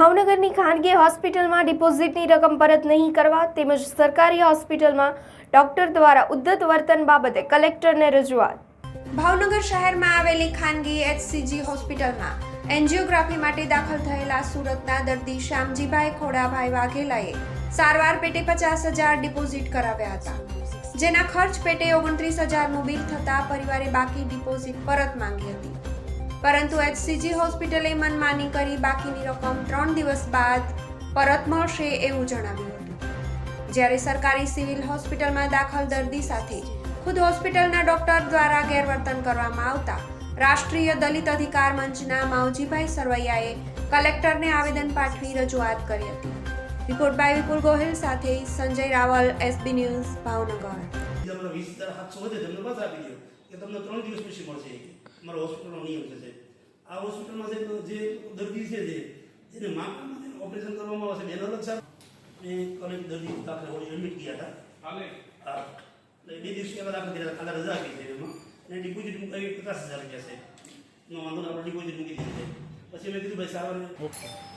ભાવનગરની ખાનગી હોસ્પિટલમાં ડિપોઝિટની રકમ પરત નહીં કરવા તેમજ સરકારી હોસ્પિટલમાં ડોક્ટર દ્વારા ઉદ્ધત વર્તન બાબતે કલેક્ટરને રજૂઆત. ભાવનગર શહેરમાં આવેલી ખાનગી એચસીજી હોસ્પિટલમાં એન્જિયોગ્રાફી માટે દાખલ થયેલા સુરતના દર્દી શ્યામજીભાઈ ખોડાભાઈ વાઘેલાએ સારવાર પેટે પચાસ હજાર ડિપોઝિટ કરાવ્યા હતા, જેના ખર્ચ પેટે ઓગણત્રીસ હજારનું બિલ થતાં પરિવારે બાકી ડિપોઝિટ પરત માંગી હતી. પરંતુ એચસીજી હોસ્પિટલે મનમાની કરી બાકીની રકમ ત્રણ દિવસ બાદ પરત મળશે એવું જણાવ્યું હતું. જ્યારે સરકારી સિવિલ હોસ્પિટલમાં દાખલ દર્દી સાથે ખુદ હોસ્પિટલના ડોક્ટર દ્વારા ગેરવર્તન કરવામાં આવતા રાષ્ટ્રીય દલિત અધિકાર મંચના માવજીભાઈ સરવૈયાએ કલેક્ટરને આવેદન પાઠવી રજૂઆત કરી હતી. રિપોર્ટ બાય વિપુલ ગોહિલ સાથે Sanjay Raval S B news Bhavnagar. તમને ત્રણ દિવસ પછી મળશે અમારા હોસ્પિટલનો નિયમ છે સાહેબ. આ હોસ્પિટલમાં સાહેબ જે દર્દી છે જે જેને માથામાં ઓપરેશન કરવામાં આવે છે. એનો અલગ સાહેબ. એ કોલેજ દર્દી દાખલ હોય એડમિટ ગયા હતા. હા. એટલે બે દિવસ પહેલાં દાખલ કર્યા હતા. કાલે રજા આપી છે એમાં. અને ડિપોઝિટ મુકાવી પચાસ હજાર રૂપિયા છે નો વાંધો નહીં આપણે ડિપોઝિટ મૂકી દીધી છે. પછી મેં કીધું ભાઈ સાહેબ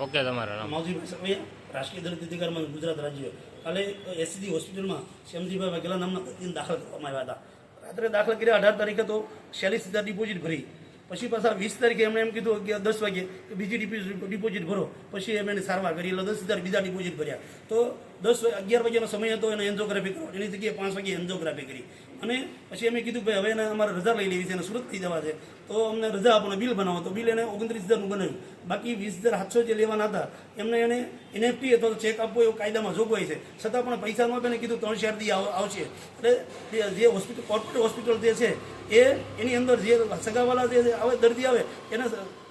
ઓકે. તમારા નામ. માવજી ભાઈ રાષ્ટ્રીય દર્દી અધિકારમાં ગુજરાત રાજ્ય. કાલે એસસીડી હોસ્પિટલમાં શ્યામજીભાઈ વાઘેલા નામના દર્દીને દાખલ કરવામાં આવ્યા હતા. રાત્રે દાખલ કર્યા અઢાર તારીખે તો ચાલીસ હજાર ડિપોઝિટ ભરી. પછી પાછા વીસ તારીખે એમણે એમ કીધું કે દસ વાગે કે બીજી ડિપોઝિટ ડિપોઝિટ ભરો. પછી એમણે સારવાર કરી, એટલે દસ હજાર બીજા ડિપોઝિટ ભર્યા. તો દસ અગિયાર વાગ્યાનો સમય હતો, એને એન્જોગ્રાફી કરો એની જગ્યાએ પાંચ વાગે એન્જોગ્રાફી કરી. અને પછી અમે કીધું ભાઈ હવે એને અમારે રજા લઈ લેવી છે અને સુરત થઈ જવા છે. તો અમને રજા આપો બિલ બનાવો. તો બિલ એને ઓગણત્રીસ હજારનું બનાવ્યું. બાકી વીસ હજાર સાતસો જે લેવાના હતા, એમને એને એનએફટી અથવા ચેક આપવો એવું કાયદામાં જોગવાઈ છે. છતાં પણ પૈસા ન આપે કીધું ત્રણ ચાર દી આવ- આવશે. એટલે જે- હોસ્પિટલ કોર્પોરેટ હોસ્પિટલ જે છે, એ, એની અંદર જે સગાવાલા જે આવે, દર્દી આવે, એને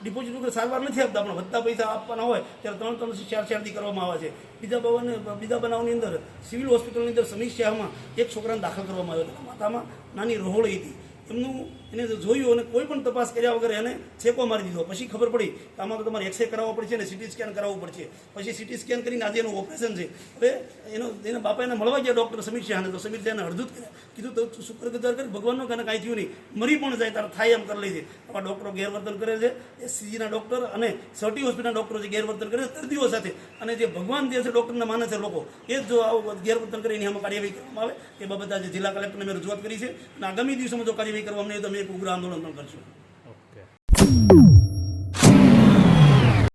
ડિપોઝિટ ઉપર સારવાર નથી આપતા. પણ વધતા પૈસા આપવાના હોય, ત્યારે ત્રણ ત્રણ ચાર ચાર દી કરવામાં આવે છે. બીજા ભવન બીજા બનાવની અંદર, સિવિલ હોસ્પિટલની અંદર સમીક્ષામાં એક છોકરાને દાખલ કરવામાં આવ્યો હતો. માતામાં નાની રોહોળી હતી. એમનું એને જોયું અને કોઈ પણ તપાસ કર્યા વગર એને છેકો મારી દીધો. પછી ખબર પડી કે આમાં તો તમારે એક્સરે કરાવવો પડશે અને સિટી સ્કેન કરાવવું પડશે. પછી સિટી સ્કેન કરીને આજે એનું ઓપરેશન છે. હવે એનો એના બાપા એને મળવા ગયા ડૉક્ટર સમીર શાહને. તો સમીર શાહને કર્યા. કીધું, તો શુક્રગુજાર કરી, ભગવાનનો કાને કાંઈ થયું નહીં. મરી પણ જાય, તારે થાય એમ કરી લે છે. આવા ડૉક્ટરો ગેરવર્તન કરે છે. એ સીજીના ડૉક્ટર અને સર્ટી હોસ્પિટલના ડૉક્ટરો જે ગેરવર્તન કરે છે, દર્દીઓ સાથે. અને જે ભગવાન જે છે ડૉક્ટરને માને છે લોકો, એ જ જો આવું ગેરવર્તન કરે, એની આમાં કાર્યવાહી કરવામાં આવે. એ બાબતે આજે જિલ્લા કલેક્ટરને મેં રજૂઆત કરી છે. અને આગામી દિવસોમાં જો કાર્યવાહી કરવામાં નહીં તો અમે એક ઉગ્ર આંદોલન પણ કરશું